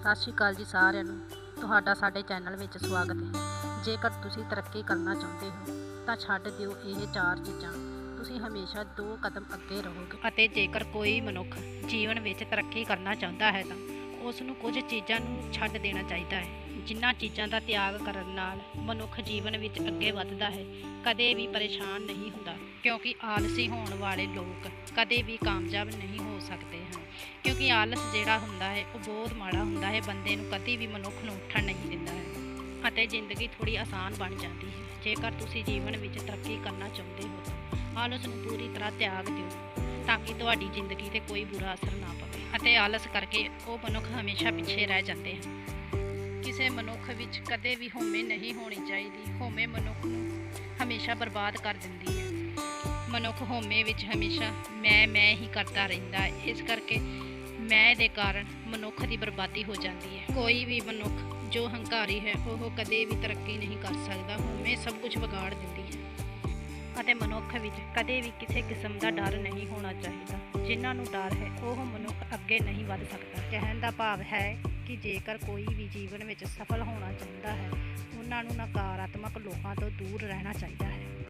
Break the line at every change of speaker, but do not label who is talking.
ਸਤਿ ਸ਼੍ਰੀ ਅਕਾਲ ਜੀ ਸਾਰਿਆਂ ਨੂੰ। ਤੁਹਾਡਾ ਸਾਡੇ ਚੈਨਲ ਵਿੱਚ ਸਵਾਗਤ ਹੈ। ਜੇਕਰ ਤੁਸੀਂ ਤਰੱਕੀ ਕਰਨਾ ਚਾਹੁੰਦੇ ਹੋ, ਤਾਂ ਛੱਡ ਦਿਓ ਇਹ ਚਾਰ ਚੀਜ਼ਾਂ। ਤੁਸੀਂ ਹਮੇਸ਼ਾ ਦੋ ਕਦਮ ਅੱਗੇ ਰਹੋਗੇ। ਅਤੇ ਜੇਕਰ ਕੋਈ ਮਨੁੱਖ ਜੀਵਨ ਵਿੱਚ ਤਰੱਕੀ ਕਰਨਾ ਚਾਹੁੰਦਾ ਹੈ, ਤਾਂ ਉਸ ਨੂੰ ਕੁਝ ਚੀਜ਼ਾਂ ਨੂੰ ਛੱਡ ਦੇਣਾ ਚਾਹੀਦਾ ਹੈ। ਜਿਨ੍ਹਾਂ ਚੀਜ਼ਾਂ ਦਾ ਤਿਆਗ ਕਰਨ ਨਾਲ ਮਨੁੱਖ ਜੀਵਨ ਵਿੱਚ ਅੱਗੇ ਵੱਧਦਾ ਹੈ, ਕਦੇ ਵੀ ਪਰੇਸ਼ਾਨ ਨਹੀਂ ਹੁੰਦਾ। ਕਿਉਂਕਿ ਆਲਸੀ ਹੋਣ ਵਾਲੇ ਲੋਕ ਕਦੇ ਵੀ ਕਾਮਯਾਬ ਨਹੀਂ ਹੋ ਸਕਦੇ ਹਨ। ਕਿਉਂਕਿ ਆਲਸ ਜਿਹੜਾ ਹੁੰਦਾ ਹੈ, ਉਹ ਬਹੁਤ ਮਾੜਾ ਹੁੰਦਾ ਹੈ, ਬੰਦੇ ਨੂੰ ਕਦੀ ਵੀ ਮਨੁੱਖ ਨੂੰ ਉੱਠਣ ਨਹੀਂ ਦਿੰਦਾ ਹੈ ਅਤੇ ਜ਼ਿੰਦਗੀ ਥੋੜੀ ਆਸਾਨ ਬਣ ਜਾਂਦੀ ਹੈ। ਜੇਕਰ ਤੁਸੀਂ ਜੀਵਨ ਵਿੱਚ ਤਰੱਕੀ ਕਰਨਾ ਚਾਹੁੰਦੇ ਹੋ ਆਲਸ ਨੂੰ ਪੂਰੀ ਤਰ੍ਹਾਂ ਤਿਆਗ ਦਿਓ ਤਾਂ ਕਿ ਤੁਹਾਡੀ ਜ਼ਿੰਦਗੀ ਤੇ ਕੋਈ ਬੁਰਾ ਅਸਰ ਨਾ ਪਵੇ ਅਤੇ ਆਲਸ ਕਰਕੇ ਉਹ ਮਨੁੱਖ ਹਮੇਸ਼ਾ ਪਿੱਛੇ ਰਹਿ ਜਾਂਦੇ ਹਨ। ਕਿਸੇ ਮਨੁੱਖ ਵਿੱਚ ਕਦੇ ਵੀ ਹਉਮੈ ਨਹੀਂ ਹੋਣੀ ਚਾਹੀਦੀ। ਹਉਮੈ ਮਨੁੱਖ ਨੂੰ ਹਮੇਸ਼ਾ ਬਰਬਾਦ ਕਰ ਦਿੰਦੀ ਹੈ। ਮਨੁੱਖ ਹਉਮੈ ਵਿੱਚ ਹਮੇਸ਼ਾ ਮੈਂ ਮੈਂ ਹੀ ਕਰਦਾ ਰਹਿੰਦਾ ਹੈ। ਇਸ ਕਰਕੇ ਮੈਂ ਦੇ ਕਾਰਨ ਮਨੁੱਖ ਦੀ ਬਰਬਾਦੀ ਹੋ ਜਾਂਦੀ ਹੈ। ਕੋਈ ਵੀ ਮਨੁੱਖ ਜੋ ਹੰਕਾਰੀ ਹੈ, ਉਹ ਕਦੇ ਵੀ ਤਰੱਕੀ ਨਹੀਂ ਕਰ ਸਕਦਾ। ਹਉਮੈ ਸਭ ਕੁਝ ਵਿਗਾੜ ਦਿੰਦੀ ਹੈ। ਅਤੇ ਮਨੁੱਖ ਵਿੱਚ ਕਦੇ ਵੀ ਕਿਸੇ ਕਿਸਮ ਦਾ ਡਰ ਨਹੀਂ ਹੋਣਾ ਚਾਹੀਦਾ। ਜਿਨ੍ਹਾਂ ਨੂੰ ਡਰ ਹੈ, ਉਹ ਮਨੁੱਖ ਅੱਗੇ ਨਹੀਂ ਵੱਧ ਸਕਦਾ। ਕਹਿਣ ਦਾ ਭਾਵ ਹੈ ਕਿ ਜੇਕਰ ਕੋਈ ਵੀ ਜੀਵਨ ਵਿੱਚ ਸਫਲ ਹੋਣਾ ਚਾਹੁੰਦਾ ਹੈ, ਉਹਨਾਂ ਨੂੰ ਨਕਾਰਾਤਮਕ ਲੋਕਾਂ ਤੋਂ ਦੂਰ ਰਹਿਣਾ ਚਾਹੀਦਾ ਹੈ।